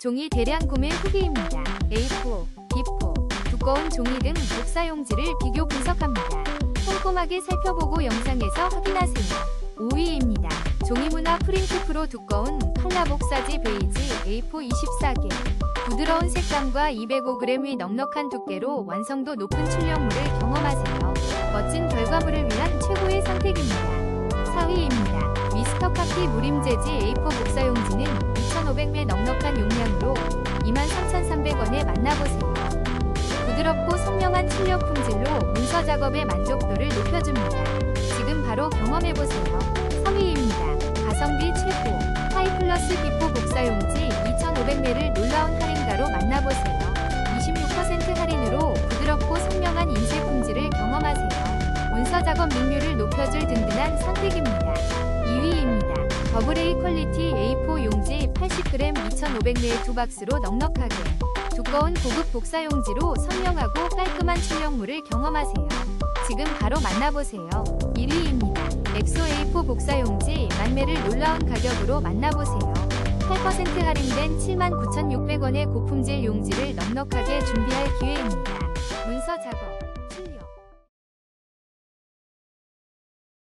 종이 대량 구매 후기입니다. A4, B4, 두꺼운 종이 등 복사용지를 비교 분석합니다. 꼼꼼하게 살펴보고 영상에서 확인하세요. 5위입니다. 종이문화 프린트 프로 두꺼운 칼라 복 사지 베이지 A4 24개. 부드러운 색감과 205g의 넉넉한 두께로 완성도 높은 출력물을 경험하세요. 멋진 결과물을 위한 최고의 선택입니다. 4위입니다. 미스터 카피 무림재지 A4 복사용지는 2,500매 넉넉한 용량으로 23,300원에 만나보세요. 부드럽고 선명한 출력 품질로 문서 작업의 만족도를 높여줍니다. 지금 바로 경험해보세요. 3위입니다. 가성비 최고 하이플러스 기포 복사용지 2,500매를 놀라운 할인가로 만나보세요. 26% 할인으로 부드럽고 선명한 인쇄 품질을 경험하세요. 문서 작업 능률을 높여줄 든든한 선택입니다. 2위입니다. 더블 A 퀄리티 A4 용지 80g 2,500매의 두 박스로 넉넉하게 두꺼운 고급 복사 용지로 선명하고 깔끔한 출력물을 경험하세요. 지금 바로 만나보세요. 1위입니다. 엑소 A4 복사 용지 만매를 놀라운 가격으로 만나보세요. 8% 할인된 79,600원의 고품질 용지를 넉넉하게 준비할 기회입니다.